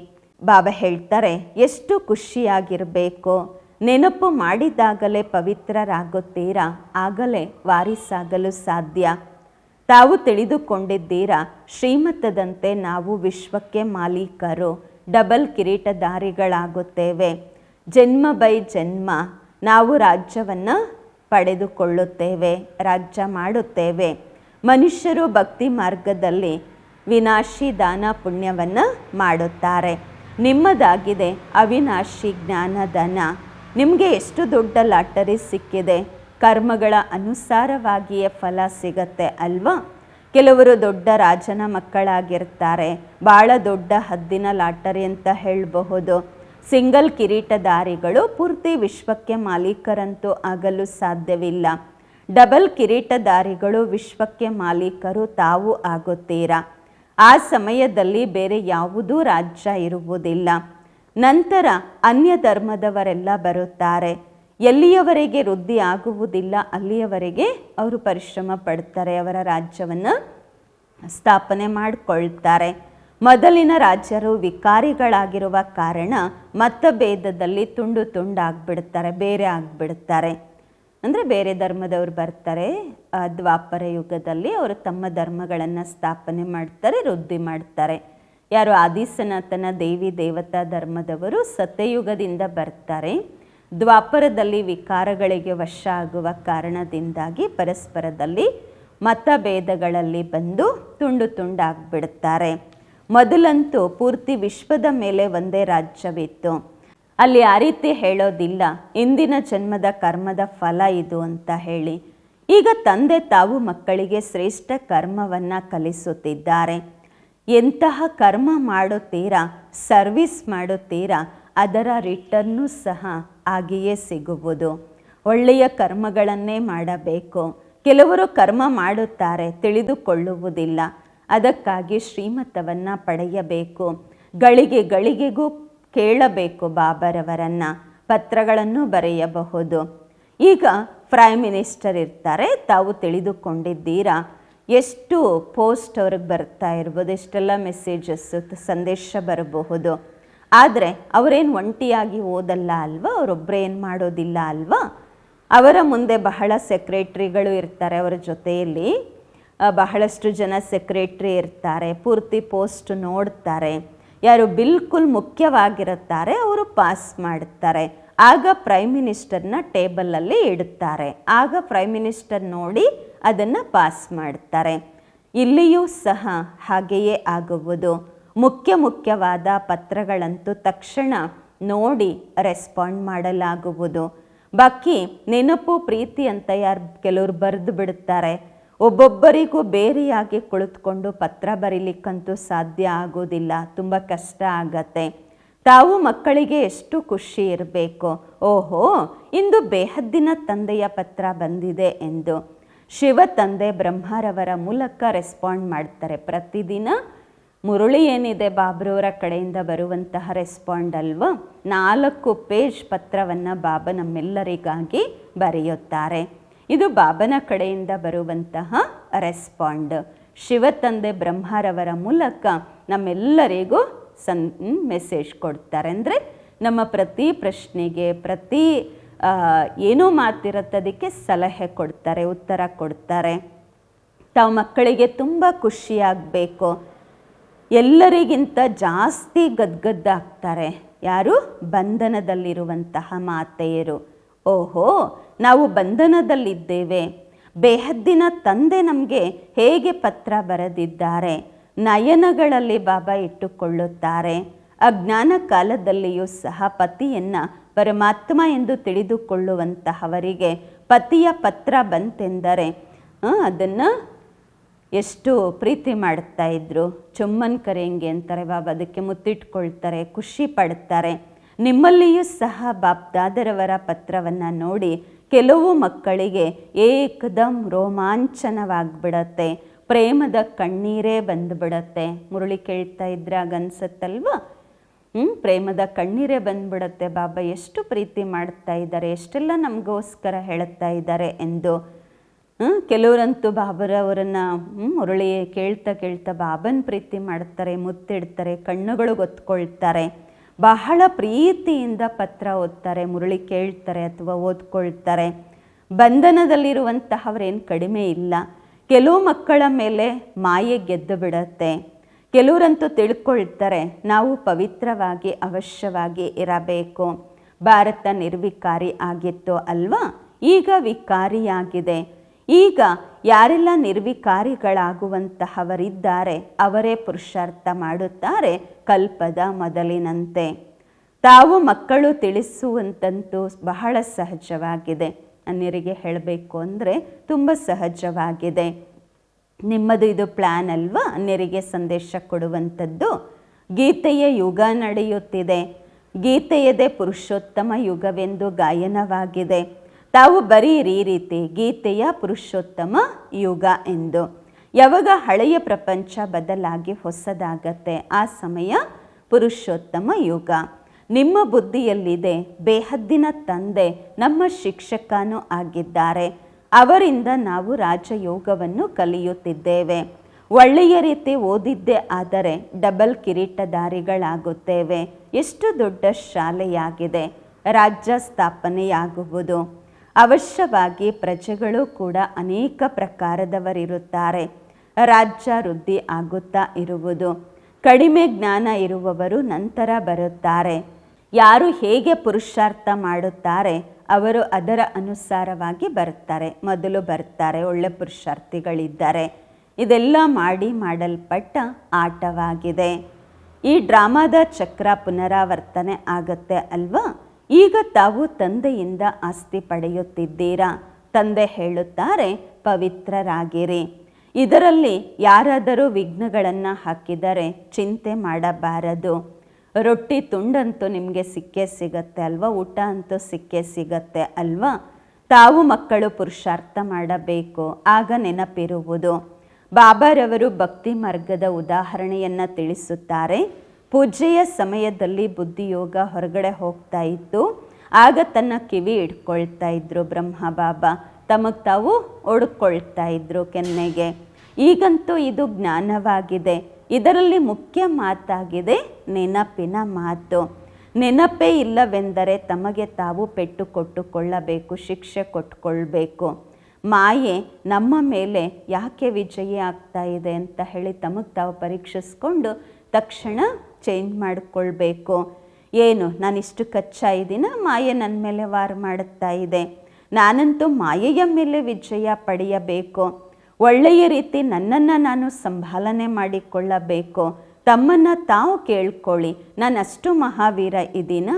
S1: ಬಾಬಾ ಹೇಳ್ತಾರೆ, ಎಷ್ಟು ಖುಷಿಯಾಗಿರಬೇಕು. ನೆನಪು ಮಾಡಿದಾಗಲೇ ಪವಿತ್ರರಾಗುತ್ತೀರಾ? ಆಗಲೇ ವಾರಿಸಾಗಲು ಸಾಧ್ಯ. ತಾವು ತಿಳಿದುಕೊಂಡಿದ್ದೀರಾ? ಶ್ರೀಮತದಂತೆ ನಾವು ವಿಶ್ವಕ್ಕೆ ಮಾಲೀಕರು. ಡಬಲ್ ಕಿರೀಟಧಾರಿಗಳಾಗುತ್ತೇವೆ. ಜನ್ಮ ಬೈ ಜನ್ಮ ನಾವು ರಾಜ್ಯವನ್ನು ಪಡೆದುಕೊಳ್ಳುತ್ತೇವೆ, ರಾಜ್ಯ ಮಾಡುತ್ತೇವೆ. ಮನುಷ್ಯರು ಭಕ್ತಿ ಮಾರ್ಗದಲ್ಲಿ ವಿನಾಶಿ ದಾನ ಪುಣ್ಯವನ್ನು ಮಾಡುತ್ತಾರೆ. ನಿಮ್ಮದಾಗಿದೆ ಅವಿನಾಶಿ ಜ್ಞಾನದಾನ ನಿಮಗೆ ಎಷ್ಟು ದೊಡ್ಡ ಲಾಟರಿ ಸಿಕ್ಕಿದೆ. ಕರ್ಮಗಳ ಅನುಸಾರವಾಗಿಯೇ ಫಲ ಸಿಗತ್ತೆ ಅಲ್ವಾ? ಕೆಲವರು ದೊಡ್ಡ ರಾಜನ ಮಕ್ಕಳಾಗಿರ್ತಾರೆ. ಭಾಳ ದೊಡ್ಡ ಹದ್ದಿನ ಲಾಟರಿ ಅಂತ ಹೇಳಬಹುದು. ಸಿಂಗಲ್ ಕಿರೀಟಧಾರಿಗಳು ಪೂರ್ತಿ ವಿಶ್ವಕ್ಕೆ ಮಾಲೀಕರಂತೂ ಆಗಲು ಸಾಧ್ಯವಿಲ್ಲ. ಡಬಲ್ ಕಿರೀಟಧಾರಿಗಳು ವಿಶ್ವಕ್ಕೆ ಮಾಲೀಕರು ತಾವು ಆಗುತ್ತೀರಾ? ಆ ಸಮಯದಲ್ಲಿ ಬೇರೆ ಯಾವುದೂ ರಾಜ್ಯ ಇರುವುದಿಲ್ಲ. ನಂತರ ಅನ್ಯ ಧರ್ಮದವರೆಲ್ಲ ಬರುತ್ತಾರೆ. ಎಲ್ಲಿಯವರೆಗೆ ವೃದ್ಧಿ ಆಗುವುದಿಲ್ಲ, ಅಲ್ಲಿಯವರೆಗೆ ಅವರು ಪರಿಶ್ರಮ ಪಡ್ತಾರೆ, ಅವರ ರಾಜ್ಯವನ್ನು ಸ್ಥಾಪನೆ ಮಾಡಿಕೊಳ್ತಾರೆ. ಮೊದಲಿನ ರಾಜ್ಯರು ವಿಕಾರಿಗಳಾಗಿರುವ ಕಾರಣ ಮತಭೇದದಲ್ಲಿ ತುಂಡು ತುಂಡಾಗ್ಬಿಡ್ತಾರೆ, ಬೇರೆ ಆಗಿಬಿಡ್ತಾರೆ. ಅಂದರೆ ಬೇರೆ ಧರ್ಮದವರು ಬರ್ತಾರೆ ದ್ವಾಪರ ಯುಗದಲ್ಲಿ ಅವರು ತಮ್ಮ ಧರ್ಮಗಳನ್ನು ಸ್ಥಾಪನೆ ಮಾಡ್ತಾರೆ, ವೃದ್ಧಿ ಮಾಡ್ತಾರೆ. ಯಾರು ಆದಿಸನಾಥನ ದೇವಿ ದೇವತಾ ಧರ್ಮದವರು ಸತ್ಯಯುಗದಿಂದ ಬರ್ತಾರೆ. ದ್ವಾಪರದಲ್ಲಿ ವಿಕಾರಗಳಿಗೆ ವಶ ಆಗುವ ಕಾರಣದಿಂದಾಗಿ ಪರಸ್ಪರದಲ್ಲಿ ಮತಭೇದಗಳಲ್ಲಿ ಬಂದು ತುಂಡು ತುಂಡಾಗ್ಬಿಡ್ತಾರೆ. ಮೊದಲಂತೂ ಪೂರ್ತಿ ವಿಶ್ವದ ಮೇಲೆ ಒಂದೇ ರಾಜ್ಯವಿತ್ತು. ಅಲ್ಲಿ ಆ ರೀತಿ ಹೇಳೋದಿಲ್ಲ, ಇಂದಿನ ಜನ್ಮದ ಕರ್ಮದ ಫಲ ಇದು ಅಂತ ಹೇಳಿ. ಈಗ ತಂದೆ ತಾವು ಮಕ್ಕಳಿಗೆ ಶ್ರೇಷ್ಠ ಕರ್ಮವನ್ನು ಕಲಿಸುತ್ತಿದ್ದಾರೆ. ಎಂತಹ ಕರ್ಮ ಮಾಡುತ್ತೀರಾ, ಸರ್ವಿಸ್ ಮಾಡುತ್ತೀರಾ, ಅದರ ರಿಟರ್ನು ಸಹ ಹಾಗೆಯೇ ಸಿಗುವುದು. ಒಳ್ಳೆಯ ಕರ್ಮಗಳನ್ನೇ ಮಾಡಬೇಕು. ಕೆಲವರು ಕರ್ಮ ಮಾಡುತ್ತಾರೆ, ತಿಳಿದುಕೊಳ್ಳುವುದಿಲ್ಲ. ಅದಕ್ಕಾಗಿ ಶ್ರೀಮತವನ್ನು ಪಡೆಯಬೇಕು. ಗಳಿಗೆ ಗಳಿಗೆಗೂ ಕೇಳಬೇಕು ಬಾಬರವರನ್ನು, ಪತ್ರಗಳನ್ನು ಬರೆಯಬಹುದು. ಈಗ ಪ್ರೈಮ್ ಮಿನಿಸ್ಟರ್ ಇರ್ತಾರೆ, ತಾವು ತಿಳಿದುಕೊಂಡಿದ್ದೀರಾ? ಎಷ್ಟು ಪೋಸ್ಟ್ ಅವ್ರಿಗೆ ಬರ್ತಾ ಇರ್ಬೋದು, ಎಷ್ಟೆಲ್ಲ ಮೆಸೇಜಸ್ ಸಂದೇಶ ಬರಬಹುದು? ಆದರೆ ಅವರೇನು ಒಂಟಿಯಾಗಿ ಓದಲ್ಲ ಅಲ್ವಾ? ಅವರೊಬ್ಬರೇ ಏನು ಮಾಡೋದಿಲ್ಲ ಅಲ್ವಾ? ಅವರ ಮುಂದೆ ಬಹಳ ಸೆಕ್ರೆಟ್ರಿಗಳು ಇರ್ತಾರೆ ಅವರ ಜೊತೆಯಲ್ಲಿ. ಬಹಳಷ್ಟು ಜನ ಸೆಕ್ರೆಟ್ರಿ ಇರ್ತಾರೆ, ಪೂರ್ತಿ ಪೋಸ್ಟ್ ನೋಡ್ತಾರೆ. ಯಾರು ಬಿಲ್ಕುಲ್ ಮುಖ್ಯವಾಗಿರುತ್ತಾರೆ, ಅವರು ಪಾಸ್ ಮಾಡುತ್ತಾರೆ ಆಗ ಪ್ರೈಮ್ ಮಿನಿಸ್ಟರ್ನ ಟೇಬಲಲ್ಲಿ ಇಡುತ್ತಾರೆ. ಆಗ ಪ್ರೈಮ್ ಮಿನಿಸ್ಟರ್ ನೋಡಿ ಅದನ್ನು ಪಾಸ್ ಮಾಡ್ತಾರೆ. ಇಲ್ಲಿಯೂ ಸಹ ಹಾಗೆಯೇ ಆಗುವುದು. ಮುಖ್ಯ ಮುಖ್ಯವಾದ ಪತ್ರಗಳಂತೂ ತಕ್ಷಣ ನೋಡಿ ರೆಸ್ಪಾಂಡ್ ಮಾಡಲಾಗುವುದು. ಬಾಕಿ, ನೆನಪು, ಪ್ರೀತಿ ಅಂತ ಯಾರು ಕೆಲವರು ಬರೆದು ಬಿಡುತ್ತಾರೆ. ಒಬ್ಬೊಬ್ಬರಿಗೂ ಬೇರೆಯಾಗಿ ಕುಳಿತುಕೊಂಡು ಪತ್ರ ಬರೀಲಿಕ್ಕಂತೂ ಸಾಧ್ಯ ಆಗೋದಿಲ್ಲ, ತುಂಬ ಕಷ್ಟ ಆಗತ್ತೆ. ತಾವು ಮಕ್ಕಳಿಗೆ ಎಷ್ಟು ಖುಷಿ ಇರಬೇಕು. ಓಹೋ, ಇಂದು ಬೇಹದ್ದಿನ ತಂದೆಯ ಪತ್ರ ಬಂದಿದೆ ಎಂದು. ಶಿವ ತಂದೆ ಬ್ರಹ್ಮರವರ ಮೂಲಕ ರೆಸ್ಪಾಂಡ್ ಮಾಡ್ತಾರೆ. ಪ್ರತಿದಿನ ಮುರುಳಿ ಏನಿದೆ ಬಾಬ್ರವರ ಕಡೆಯಿಂದ ಬರುವಂತಹ ರೆಸ್ಪಾಂಡ್ ಅಲ್ವಾ? ನಾಲ್ಕು ಪೇಜ್ ಪತ್ರವನ್ನು ಬಾಬಾ ನಮ್ಮೆಲ್ಲರಿಗಾಗಿ ಬರೆಯುತ್ತಾರೆ. ಇದು ಬಾಬನ ಕಡೆಯಿಂದ ಬರುವಂತಹ ರೆಸ್ಪಾಂಡ್ ಶಿವತಂದೆ ಬ್ರಹ್ಮರವರ ಮೂಲಕ ನಮ್ಮೆಲ್ಲರಿಗೂ ಸನ್ ಮೆಸೇಜ್ ಕೊಡ್ತಾರೆ. ಅಂದರೆ ನಮ್ಮ ಪ್ರತಿ ಪ್ರಶ್ನೆಗೆ, ಪ್ರತಿ ಏನೋ ಮಾತಿರುತ್ತೆ, ಅದಕ್ಕೆ ಸಲಹೆ ಕೊಡ್ತಾರೆ, ಉತ್ತರ ಕೊಡ್ತಾರೆ. ತಾವು ಮಕ್ಕಳಿಗೆ ತುಂಬ ಖುಷಿಯಾಗಬೇಕು. ಎಲ್ಲರಿಗಿಂತ ಜಾಸ್ತಿ ಗದ್ಗದ್ದಾಗ್ತಾರೆ. ಯಾರು? ಬಂಧನದಲ್ಲಿರುವಂತಹ ಮಾತೆಯರು. ಓಹೋ! ನಾವು ಬಂಧನದಲ್ಲಿದ್ದೇವೆ. ಬೇಹದ್ದಿನ ತಂದೆ ನಮಗೆ ಹೇಗೆ ಪತ್ರ ಬರೆದಿದ್ದಾರೆ. ನಯನಗಳಲ್ಲಿ ಬಾಬಾ ಇಟ್ಟುಕೊಳ್ಳುತ್ತಾರೆ. ಅಜ್ಞಾನ ಕಾಲದಲ್ಲಿಯೂ ಸಹ ಪತಿಯನ್ನು ಪರಮಾತ್ಮ ಎಂದು ತಿಳಿದುಕೊಳ್ಳುವಂತಹವರಿಗೆ ಪತಿಯ ಪತ್ರ ಬಂತೆಂದರೆ ಅದನ್ನು ಎಷ್ಟು ಪ್ರೀತಿ ಮಾಡ್ತಾ ಇದ್ರು. ಚುಮ್ಮನ್ ಕರೆಯಂಗೆ ಅಂತಾರೆ, ಬಾಬಾ, ಅದಕ್ಕೆ ಮುತ್ತಿಟ್ಕೊಳ್ತಾರೆ, ಖುಷಿ ಪಡ್ತಾರೆ. ನಿಮ್ಮಲ್ಲಿಯೂ ಸಹ ಬಾಪ್ದಾದರವರ ಪತ್ರವನ್ನು ನೋಡಿ ಕೆಲವು ಮಕ್ಕಳಿಗೆ ಏಕದಂ ರೋಮಾಂಚನವಾಗಿಬಿಡತ್ತೆ. ಪ್ರೇಮದ ಕಣ್ಣೀರೇ ಬಂದುಬಿಡತ್ತೆ. ಮುರುಳಿ ಕೇಳ್ತಾ ಇದ್ರಾಗ ಅನ್ಸತ್ತಲ್ವಾ ಹ್ಞೂ ಪ್ರೇಮದ ಕಣ್ಣೀರೇ ಬಂದ್ಬಿಡತ್ತೆ ಬಾಬಾ. ಎಷ್ಟು ಪ್ರೀತಿ ಮಾಡ್ತಾ ಇದ್ದಾರೆ ಎಷ್ಟೆಲ್ಲ ನಮಗೋಸ್ಕರ ಹೇಳುತ್ತಾ ಇದ್ದಾರೆ ಎಂದು. ಹ್ಮ್, ಕೆಲವರಂತೂ ಬಾಬರವರನ್ನು ಮುರಳಿ ಕೇಳ್ತಾ ಕೇಳ್ತಾ ಬಾಬನ್ ಪ್ರೀತಿ ಮಾಡ್ತಾರೆ ಮುತ್ತಿಡ್ತಾರೆ ಕಣ್ಣುಗಳು ಗೊತ್ಕೊಳ್ತಾರೆ. ಬಹಳ ಪ್ರೀತಿಯಿಂದ ಪತ್ರ ಓದ್ತಾರೆ, ಮುರಳಿ ಕೇಳ್ತಾರೆ ಅಥವಾ ಓದ್ಕೊಳ್ತಾರೆ. ಬಂಧನದಲ್ಲಿರುವಂತಹವರೇನು ಕಡಿಮೆ ಇಲ್ಲ. ಕೆಲವು ಮಕ್ಕಳ ಮೇಲೆ ಮಾಯೆ ಗೆದ್ದು ಬಿಡತ್ತೆ. ಕೆಲವರಂತೂ ತಿಳ್ಕೊಳ್ತಾರೆ, ನಾವು ಪವಿತ್ರವಾಗಿ, ಅವಶ್ಯವಾಗಿ ಇರಬೇಕು. ಭಾರತ ನಿರ್ವಿಕಾರಿ ಆಗಿತ್ತು ಅಲ್ವಾ? ಈಗ ವಿಕಾರಿಯಾಗಿದೆ. ಈಗ ಯಾರೆಲ್ಲ ನಿರ್ವಿಕಾರಿಗಳಾಗುವಂತಹವರಿದ್ದಾರೆ, ಅವರೇ ಪುರುಷಾರ್ಥ ಮಾಡುತ್ತಾರೆ ಕಲ್ಪದ ಮೊದಲಿನಂತೆ. ತಾವು ಮಕ್ಕಳು ತಿಳಿಸುವಂತಂತೂ ಬಹಳ ಸಹಜವಾಗಿದೆ. ಅನ್ಯರಿಗೆ ಹೇಳಬೇಕು ಅಂದರೆ ತುಂಬ ಸಹಜವಾಗಿದೆ. ನಿಮ್ಮದು ಇದು ಪ್ಲ್ಯಾನ್ ಅಲ್ವಾ? ಅನ್ಯರಿಗೆ ಸಂದೇಶ ಕೊಡುವಂಥದ್ದು ಗೀತೆಯ ಯುಗ ನಡೆಯುತ್ತಿದೆ. ಗೀತೆಯದೇ ಪುರುಷೋತ್ತಮ ಯುಗವೆಂದು ಗಾಯನವಾಗಿದೆ. ತಾವು ಬರೀರಿ ರೀತಿ ಗೀತೆಯ ಪುರುಷೋತ್ತಮ ಯುಗ ಎಂದು. ಯಾವಾಗ ಹಳೆಯ ಪ್ರಪಂಚ ಬದಲಾಗಿ ಹೊಸದಾಗತ್ತೆ ಆ ಸಮಯ ಪುರುಷೋತ್ತಮ ಯುಗ. ನಿಮ್ಮ ಬುದ್ಧಿಯಲ್ಲಿದೆ ಬೇಹದ್ದಿನ ತಂದೆ ನಮ್ಮ ಶಿಕ್ಷಕನೂ ಆಗಿದ್ದಾರೆ. ಅವರಿಂದ ನಾವು ರಾಜಯೋಗವನ್ನು ಕಲಿಯುತ್ತಿದ್ದೇವೆ. ಒಳ್ಳೆಯ ರೀತಿ ಓದಿದ್ದೇ ಆದರೆ ಡಬಲ್ ಕಿರೀಟಧಾರಿಗಳಾಗುತ್ತೇವೆ ಎಷ್ಟು ದೊಡ್ಡ ಶಾಲೆಯಾಗಿದೆ. ರಾಜ್ಯ ಸ್ಥಾಪನೆಯಾಗುವುದು. ಅವಶ್ಯವಾಗಿ ಪ್ರಜೆಗಳು ಕೂಡ ಅನೇಕ ಪ್ರಕಾರದವರಿರುತ್ತಾರೆ. ರಾಜ್ಯ ವೃದ್ಧಿ ಆಗುತ್ತಾ ಇರುವುದು, ಕಡಿಮೆ ಜ್ಞಾನ ಇರುವವರು ನಂತರ ಬರುತ್ತಾರೆ. ಯಾರು ಹೇಗೆ ಪುರುಷಾರ್ಥ ಮಾಡುತ್ತಾರೆ, ಅವರು ಅದರ ಅನುಸಾರವಾಗಿ ಬರ್ತಾರೆ ಮೊದಲು ಬರ್ತಾರೆ ಒಳ್ಳೆ ಪುರುಷಾರ್ಥಿಗಳಿದ್ದಾರೆ. ಇದೆಲ್ಲ ಮಾಡಿ ಮಾಡಲ್ಪಟ್ಟ ಆಟವಾಗಿದೆ. ಈ ಡ್ರಾಮಾದ ಚಕ್ರ ಪುನರಾವರ್ತನೆ ಆಗುತ್ತೆ ಅಲ್ವಾ? ಈಗ ತಾವು ತಂದೆಯಿಂದ ಆಸ್ತಿ ಪಡೆಯುತ್ತಿದ್ದೀರಾ? ತಂದೆ ಹೇಳುತ್ತಾರೆ, ಪವಿತ್ರರಾಗಿರಿ. ಇದರಲ್ಲಿ ಯಾರಾದರೂ ವಿಘ್ನಗಳನ್ನು ಹಾಕಿದರೆ ಚಿಂತೆ ಮಾಡಬಾರದು. ರೊಟ್ಟಿ ತುಂಡಂತೂ ನಿಮಗೆ ಸಿಕ್ಕೇ ಸಿಗತ್ತೆ ಅಲ್ವಾ? ಊಟ ಅಂತೂ ಸಿಕ್ಕೇ ಸಿಗತ್ತೆ ಅಲ್ವಾ? ತಾವು ಮಕ್ಕಳು ಪುರುಷಾರ್ಥ ಮಾಡಬೇಕು, ಆಗ ನೆನಪಿರುವುದು. ಬಾಬಾರವರು ಭಕ್ತಿ ಮಾರ್ಗದ ಉದಾಹರಣೆಯನ್ನು ತಿಳಿಸುತ್ತಾರೆ. ಪೂಜೆಯ ಸಮಯದಲ್ಲಿ ಬುದ್ಧಿಯೋಗ ಹೊರಗಡೆ ಹೋಗ್ತಾ ಇತ್ತು. ಆಗ ತನ್ನ ಕಿವಿ ಇಟ್ಕೊಳ್ತಾ ಇದ್ರು ಬ್ರಹ್ಮ ಬಾಬಾ. ತಮಗೆ ತಾವು ಒಡ್ಕೊಳ್ತಾ ಇದ್ರು ಕೆನ್ನೆಗೆ. ಈಗಂತೂ ಇದು ಜ್ಞಾನವಾಗಿದೆ. ಇದರಲ್ಲಿ ಮುಖ್ಯ ಮಾತಾಗಿದೆ ನೆನಪಿನ ಮಾತು. ನೆನಪೇ ಇಲ್ಲವೆಂದರೆ ತಮಗೆ ತಾವು ಪೆಟ್ಟು ಕೊಟ್ಟುಕೊಳ್ಳಬೇಕು, ಶಿಕ್ಷೆ ಕೊಟ್ಕೊಳ್ಬೇಕು. ಮಾಯೆ ನಮ್ಮ ಮೇಲೆ ಯಾಕೆ ವಿಜಯ ಆಗ್ತಾ ಇದೆ ಅಂತ ಹೇಳಿ ತಮಗೆ ತಾವು ಪರೀಕ್ಷಿಸ್ಕೊಂಡು ತಕ್ಷಣ ಚೇಂಜ್ ಮಾಡಿಕೊಳ್ಬೇಕು. ಏನು, ನಾನಿಷ್ಟು ಕಚ್ಚಾ ಇದ್ದೀನ ಮಾಯೆ ನನ್ನ ಮೇಲೆ ವಾರ ಮಾಡುತ್ತಾ ಇದೆ. ನಾನಂತೂ ಮಾಯೆಯ ಮೇಲೆ ವಿಜಯ ಪಡೆಯಬೇಕು. ಒಳ್ಳೆಯ ರೀತಿ ನನ್ನನ್ನು ನಾನು ಸಂಭಾಲನೆ ಮಾಡಿಕೊಳ್ಳಬೇಕು. ತಮ್ಮನ್ನು ತಾವು ಕೇಳ್ಕೊಳ್ಳಿ ನಾನು ಅಷ್ಟು ಮಹಾವೀರ ಇದ್ದೀನ?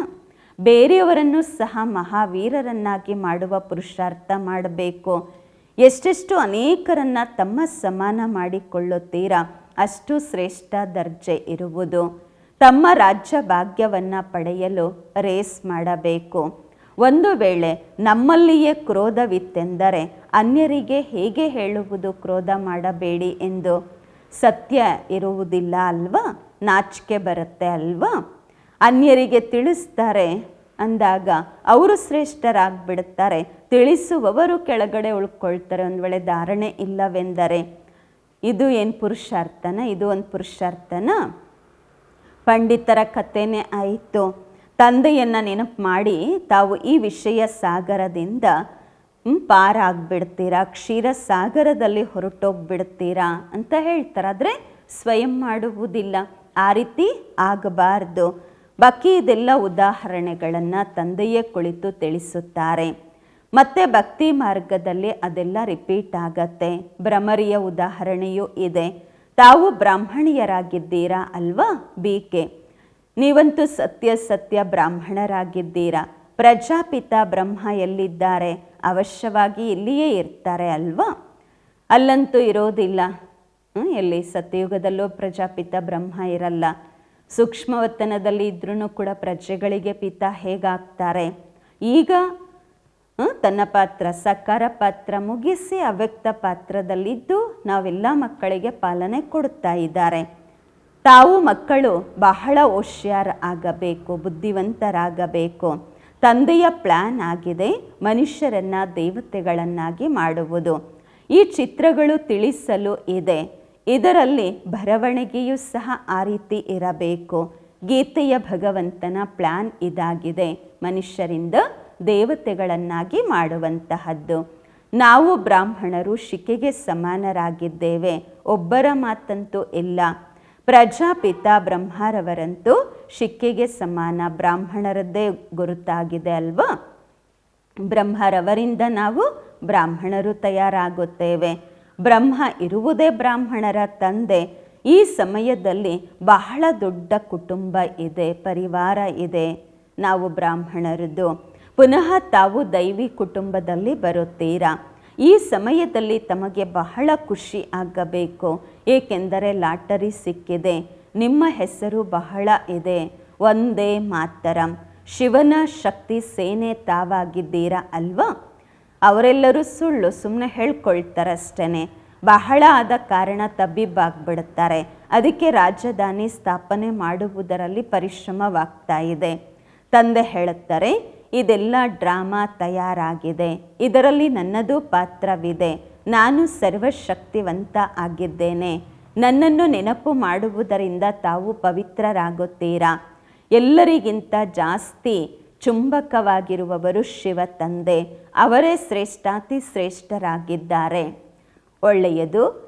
S1: ಬೇರೆಯವರನ್ನು ಸಹ ಮಹಾವೀರರನ್ನಾಗಿ ಮಾಡುವ ಪುರುಷಾರ್ಥ ಮಾಡಬೇಕು. ಎಷ್ಟೆಷ್ಟು ಅನೇಕರನ್ನು ತಮ್ಮ ಸಮಾನ ಮಾಡಿಕೊಳ್ಳುತ್ತೀರಾ? ಅಷ್ಟು ಶ್ರೇಷ್ಠ ದರ್ಜೆ ಇರುವುದು. ತಮ್ಮ ರಾಜ್ಯ ಭಾಗ್ಯವನ್ನು ಪಡೆಯಲು ರೇಸ್ ಮಾಡಬೇಕು. ಒಂದು ವೇಳೆ ನಮ್ಮಲ್ಲಿಯೇ ಕ್ರೋಧವಿತ್ತೆಂದರೆ ಅನ್ಯರಿಗೆ ಹೇಗೆ ಹೇಳುವುದು ಕ್ರೋಧ ಮಾಡಬೇಡಿ ಎಂದು? ಸತ್ಯ ಇರುವುದಿಲ್ಲ ಅಲ್ವಾ? ನಾಚಿಕೆ ಬರುತ್ತೆ ಅಲ್ವಾ? ಅನ್ಯರಿಗೆ ತಿಳಿಸ್ತಾರೆ ಅಂದಾಗ ಅವರು ಶ್ರೇಷ್ಠರಾಗ್ಬಿಡುತ್ತಾರೆ. ತಿಳಿಸುವವರು ಕೆಳಗಡೆ ಉಳ್ಕೊಳ್ತಾರೆ. ಒಂದು ವೇಳೆ ಧಾರಣೆ ಇಲ್ಲವೆಂದರೆ, ಇದು ಏನು ಪುರುಷಾರ್ಥನ? ಇದು ಒಂದು ಪುರುಷಾರ್ಥನ? ಪಂಡಿತರ ಕಥೆನೇ ಆಯಿತು. ತಂದೆಯನ್ನು ನೆನಪು ಮಾಡಿ ತಾವು ಈ ವಿಷಯ ಸಾಗರದಿಂದ ಪಾರಾಗ್ಬಿಡ್ತೀರಾ? ಕ್ಷೀರ ಸಾಗರದಲ್ಲಿ ಹೊರಟೋಗ್ಬಿಡ್ತೀರಾ? ಅಂತ ಹೇಳ್ತಾರೆ. ಆದರೆ ಸ್ವಯಂ ಮಾಡುವುದಿಲ್ಲ. ಆ ರೀತಿ ಆಗಬಾರ್ದು. ಬಾಕಿ ಇದೆಲ್ಲ ಉದಾಹರಣೆಗಳನ್ನು ತಂದೆಯೇ ಕುಳಿತು ತಿಳಿಸುತ್ತಾರೆ. ಮತ್ತೆ ಭಕ್ತಿ ಮಾರ್ಗದಲ್ಲಿ ಅದೆಲ್ಲ ರಿಪೀಟ್ ಆಗತ್ತೆ. ಭ್ರಮರಿಯ ಉದಾಹರಣೆಯೂ ಇದೆ. ತಾವು ಬ್ರಾಹ್ಮಣಿಯರಾಗಿದ್ದೀರಾ ಅಲ್ವಾ ಬೇಕೆ? ನೀವಂತೂ ಸತ್ಯ ಸತ್ಯ ಬ್ರಾಹ್ಮಣರಾಗಿದ್ದೀರಾ. ಪ್ರಜಾಪಿತ ಬ್ರಹ್ಮ ಎಲ್ಲಿದ್ದಾರೆ? ಅವಶ್ಯವಾಗಿ ಇಲ್ಲಿಯೇ ಇರ್ತಾರೆ ಅಲ್ವಾ? ಅಲ್ಲಂತೂ ಇರೋದಿಲ್ಲ. ಎಲ್ಲಿ ಸತ್ಯಯುಗದಲ್ಲೂ ಪ್ರಜಾಪಿತ ಬ್ರಹ್ಮ ಇರಲ್ಲ. ಸೂಕ್ಷ್ಮವರ್ತನದಲ್ಲಿ ಇದ್ರೂ ಕೂಡ ಪ್ರಜೆಗಳಿಗೆ ಪಿತ ಹೇಗಾಗ್ತಾರೆ? ಈಗ ತನ್ನ ಪಾತ್ರ, ಸಕಾರ ಪಾತ್ರ ಮುಗಿಸಿ ಅವ್ಯಕ್ತ ಪಾತ್ರದಲ್ಲಿದ್ದು ನಾವೆಲ್ಲ ಮಕ್ಕಳಿಗೆ ಪಾಲನೆ ಕೊಡುತ್ತಾ ಇದ್ದಾರೆ. ತಾವು ಮಕ್ಕಳು ಬಹಳ ಹುಷಾರ್ ಆಗಬೇಕು, ಬುದ್ಧಿವಂತರಾಗಬೇಕು. ತಂದೆಯ ಪ್ಲ್ಯಾನ್ ಆಗಿದೆ ಮನುಷ್ಯರನ್ನ ದೇವತೆಗಳನ್ನಾಗಿ ಮಾಡುವುದು. ಈ ಚಿತ್ರಗಳು ತಿಳಿಸಲು ಇದೆ. ಇದರಲ್ಲಿ ಬರವಣಿಗೆಯೂ ಸಹ ಆ ರೀತಿ ಇರಬೇಕು. ಗೀತೆಯ ಭಗವಂತನ ಪ್ಲ್ಯಾನ್ ಇದಾಗಿದೆ. ಮನುಷ್ಯರಿಂದ ದೇವತೆಗಳನ್ನಾಗಿ ಮಾಡುವಂತಹದ್ದು. ನಾವು ಬ್ರಾಹ್ಮಣರು ಶಿಕೆಗೆ ಸಮಾನರಾಗಿದ್ದೇವೆ. ಒಬ್ಬರ ಮಾತಂತೂ ಇಲ್ಲ. ಪ್ರಜಾಪಿತ ಬ್ರಹ್ಮರವರಂತೂ ಶಿಕ್ಕೆಗೆ ಸಮಾನ ಬ್ರಾಹ್ಮಣರದ್ದೇ ಗುರುತಾಗಿದೆ ಅಲ್ವಾ? ಬ್ರಹ್ಮರವರಿಂದ ನಾವು ಬ್ರಾಹ್ಮಣರು ತಯಾರಾಗುತ್ತೇವೆ. ಬ್ರಹ್ಮ ಇರುವುದೇ ಬ್ರಾಹ್ಮಣರ ತಂದೆ. ಈ ಸಮಯದಲ್ಲಿ ಬಹಳ ದೊಡ್ಡ ಕುಟುಂಬ ಇದೆ, ಪರಿವಾರ ಇದೆ. ನಾವು ಬ್ರಾಹ್ಮಣರದ್ದು. ಪುನಃ ತಾವು ದೈವಿ ಕುಟುಂಬದಲ್ಲಿ ಬರುತ್ತೀರಾ? ಈ ಸಮಯದಲ್ಲಿ ತಮಗೆ ಬಹಳ ಖುಷಿ ಆಗಬೇಕು. ಏಕೆಂದರೆ ಲಾಟರಿ ಸಿಕ್ಕಿದೆ. ನಿಮ್ಮ ಹೆಸರು ಬಹಳ ಇದೆ. ಒಂದೇ ಮಾತರಂ. ಶಿವನ ಶಕ್ತಿ ಸೇನೆ ತಾವಾಗಿದ್ದೀರಾ ಅಲ್ವಾ? ಅವರೆಲ್ಲರೂ ಸುಳ್ಳು ಸುಮ್ಮನೆ ಹೇಳ್ಕೊಳ್ತಾರಷ್ಟೇ ಬಹಳ ಆದ ಕಾರಣ ತಬ್ಬಿಬ್ಬಾಗ್ಬಿಡುತ್ತಾರೆ. ಅದಕ್ಕೆ ರಾಜಧಾನಿ ಸ್ಥಾಪನೆ ಮಾಡುವುದರಲ್ಲಿ ಪರಿಶ್ರಮವಾಗ್ತಾ ಇದೆ. ತಂದೆ ಹೇಳುತ್ತಾರೆ ಇದೆಲ್ಲ ಡ್ರಾಮಾ ತಯಾರಾಗಿದೆ. ಇದರಲ್ಲಿ ನನ್ನದು ಪಾತ್ರವಿದೆ. ನಾನು ಸರ್ವಶಕ್ತಿವಂತ ಆಗಿದ್ದೇನೆ. ನನ್ನನ್ನು ನೆನಪು ಮಾಡುವುದರಿಂದ ತಾವು ಪವಿತ್ರರಾಗುತ್ತೀರಾ? ಎಲ್ಲರಿಗಿಂತ ಜಾಸ್ತಿ ಚುಂಬಕವಾಗಿರುವವರು ಶಿವ ತಂದೆ. ಅವರೇ ಶ್ರೇಷ್ಠಾತಿ ಶ್ರೇಷ್ಠರಾಗಿದ್ದಾರೆ. ಒಳ್ಳೆಯದು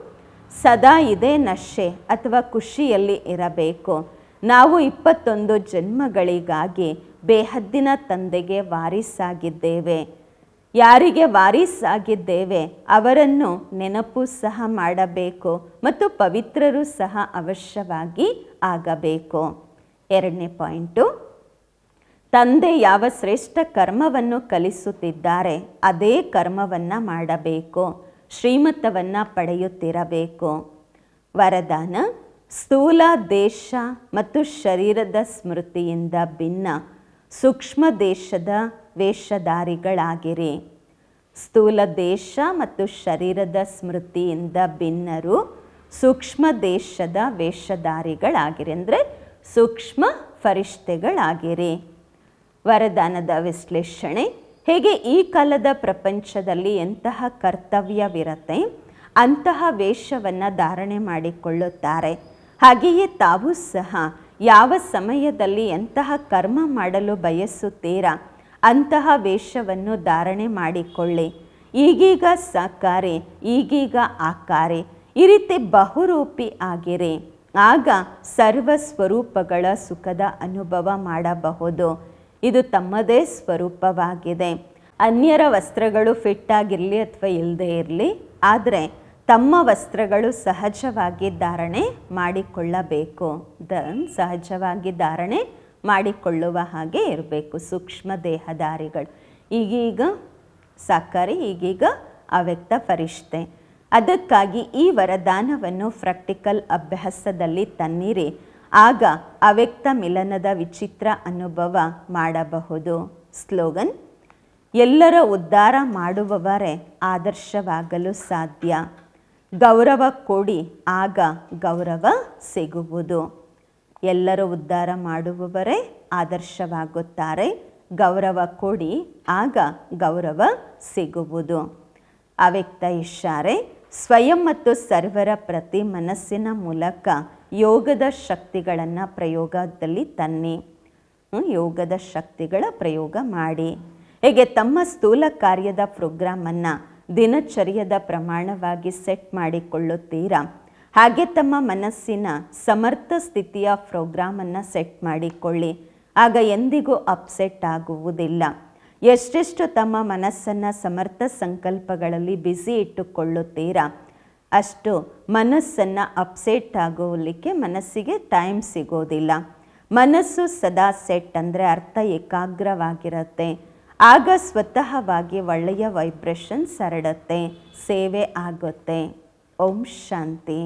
S1: ಸದಾ ಇದೇ ನಶೆ ಅಥವಾ ಖುಷಿಯಲ್ಲಿ ಇರಬೇಕು. ನಾವು ಇಪ್ಪತ್ತೊಂದು ಜನ್ಮಗಳಿಗಾಗಿ ಬೇಹದ್ದಿನ ತಂದೆಗೆ ವಾರಿಸಾಗಿದ್ದೇವೆ. ಯಾರಿಗೆ ವಾರಿಸಾಗಿದ್ದೇವೆ ಅವರನ್ನು ನೆನಪು ಸಹ ಮಾಡಬೇಕು ಮತ್ತು ಪವಿತ್ರರು ಸಹ ಅವಶ್ಯವಾಗಿ ಆಗಬೇಕು. ಎರಡನೇ ಪಾಯಿಂಟು, ತಂದೆ ಯಾವ ಶ್ರೇಷ್ಠ ಕರ್ಮವನ್ನು ಕಲಿಸುತ್ತಿದ್ದಾರೆ ಅದೇ ಕರ್ಮವನ್ನು ಮಾಡಬೇಕು. ಶ್ರೀಮತವನ್ನು ಪಡೆಯುತ್ತಿರಬೇಕು. ವರದಾನ, ಸ್ಥೂಲ ದೇಶ ಮತ್ತು ಶರೀರದ ಸ್ಮೃತಿಯಿಂದ ಭಿನ್ನ ಸೂಕ್ಷ್ಮ ದೇಶದ ವೇಷಧಾರಿಗಳಾಗಿರಿ. ಸ್ಥೂಲ ದೇಶ ಮತ್ತು ಶರೀರದ ಸ್ಮೃತಿಯಿಂದ ಭಿನ್ನರು ಸೂಕ್ಷ್ಮ ದೇಶದ ವೇಷಧಾರಿಗಳಾಗಿರಿ ಅಂದರೆ ಸೂಕ್ಷ್ಮ ಫರಿಷ್ಠೆಗಳಾಗಿರಿ ವರದಾನದ ವಿಶ್ಲೇಷಣೆ ಹೇಗೆ ಈ ಕಾಲದ ಪ್ರಪಂಚದಲ್ಲಿ ಎಂತಹ ಕರ್ತವ್ಯವಿರತ್ತೆ, ಅಂತಹ ವೇಷವನ್ನು ಧಾರಣೆ ಮಾಡಿಕೊಳ್ಳುತ್ತಾರೆ. ಹಾಗೆಯೇ ತಾವು ಸಹ ಯಾವ ಸಮಯದಲ್ಲಿ ಎಂತಹ ಕರ್ಮ ಮಾಡಲು ಬಯಸುತ್ತೀರಾ, ಅಂತಹ ವೇಷವನ್ನು ಧಾರಣೆ ಮಾಡಿಕೊಳ್ಳಿ. ಈಗೀಗ ಸಾಕಾರೆ, ಈಗೀಗ ಆಕಾರೆ, ಈ ರೀತಿ ಬಹುರೂಪಿ ಆಗಿರಿ. ಆಗ ಸರ್ವ ಸ್ವರೂಪಗಳ ಸುಖದ ಅನುಭವ ಮಾಡಬಹುದು. ಇದು ತಮ್ಮದೇ ಸ್ವರೂಪವಾಗಿದೆ. ಅನ್ಯರ ವಸ್ತ್ರಗಳು ಫಿಟ್ ಆಗಿರಲಿ ಅಥವಾ ಇಲ್ಲದೆ ಇರಲಿ, ಆದರೆ ತಮ್ಮ ವಸ್ತ್ರಗಳು ಸಹಜವಾಗಿ ಧಾರಣೆ ಮಾಡಿಕೊಳ್ಳಬೇಕು. ದ ಸಹಜವಾಗಿ ಧಾರಣೆ ಮಾಡಿಕೊಳ್ಳುವ ಹಾಗೆ ಇರಬೇಕು. ಸೂಕ್ಷ್ಮ ದೇಹಧಾರಿಗಳು. ಈಗೀಗ ಸಾಕಾರಿ ಈಗೀಗ ಅವ್ಯಕ್ತ ಫರಿಷ್ಠೆ ಅದಕ್ಕಾಗಿ ಈ ವರದಾನವನ್ನು ಪ್ರಾಕ್ಟಿಕಲ್ ಅಭ್ಯಾಸದಲ್ಲಿ ತನ್ನಿರಿ. ಆಗ ಅವ್ಯಕ್ತ ಮಿಲನದ ವಿಚಿತ್ರ ಅನುಭವ ಮಾಡಬಹುದು. ಸ್ಲೋಗನ್, ಎಲ್ಲರ ಉದ್ಧಾರ ಮಾಡುವವರೇ ಆದರ್ಶವಾಗಲು ಸಾಧ್ಯ. ಗೌರವ ಕೊಡಿ, ಆಗ ಗೌರವ ಸಿಗುವುದು. ಎಲ್ಲರ ಉದ್ಧಾರ ಮಾಡುವವರೇ ಆದರ್ಶವಾಗುತ್ತಾರೆ. ಗೌರವ ಕೊಡಿ, ಆಗ ಗೌರವ ಸಿಗುವುದು. ಅವ್ಯಕ್ತ ಇಷಾರೆ ಸ್ವಯಂ ಮತ್ತು ಸರ್ವರ ಪ್ರತಿ ಮನಸ್ಸಿನ ಮೂಲಕ ಯೋಗದ ಶಕ್ತಿಗಳನ್ನು ಪ್ರಯೋಗದಲ್ಲಿ ತನ್ನಿ. ಯೋಗದ ಶಕ್ತಿಗಳ ಪ್ರಯೋಗ ಮಾಡಿ. ಹೇಗೆ ತಮ್ಮ ಸ್ಥೂಲ ಕಾರ್ಯದ ಪ್ರೋಗ್ರಾಮನ್ನು ದಿನಚರ್ಯದ ಪ್ರಮಾಣವಾಗಿ ಸೆಟ್ ಮಾಡಿಕೊಳ್ಳುತ್ತೀರಾ? ಹಾಗೆ ತಮ್ಮ ಮನಸ್ಸಿನ ಸಮರ್ಥ ಸ್ಥಿತಿಯ ಪ್ರೋಗ್ರಾಮನ್ನು ಸೆಟ್ ಮಾಡಿಕೊಳ್ಳಿ. ಆಗ ಎಂದಿಗೂ ಅಪ್ಸೆಟ್ ಆಗುವುದಿಲ್ಲ. ಎಷ್ಟೆಷ್ಟು ತಮ್ಮ ಮನಸ್ಸನ್ನು ಸಮರ್ಥ ಸಂಕಲ್ಪಗಳಲ್ಲಿ ಬ್ಯುಸಿ ಇಟ್ಟುಕೊಳ್ಳುತ್ತೀರಾ? ಅಷ್ಟು ಮನಸ್ಸನ್ನು ಅಪ್ಸೆಟ್ ಆಗೋಲಿಕ್ಕೆ ಮನಸ್ಸಿಗೆ ಟೈಮ್ ಸಿಗೋದಿಲ್ಲ. ಮನಸ್ಸು ಸದಾ ಸೆಟ್ ಅಂದರೆ ಅರ್ಥ ಏಕಾಗ್ರವಾಗಿರುತ್ತೆ. ಆಗ ಸ್ವತಃವಾಗಿ ಒಳ್ಳೆಯ ವೈಬ್ರೇಷನ್ಸ್ ಹರಡುತ್ತೆ ಸೇವೆ ಆಗುತ್ತೆ. ಓಂ ಶಾಂತಿ.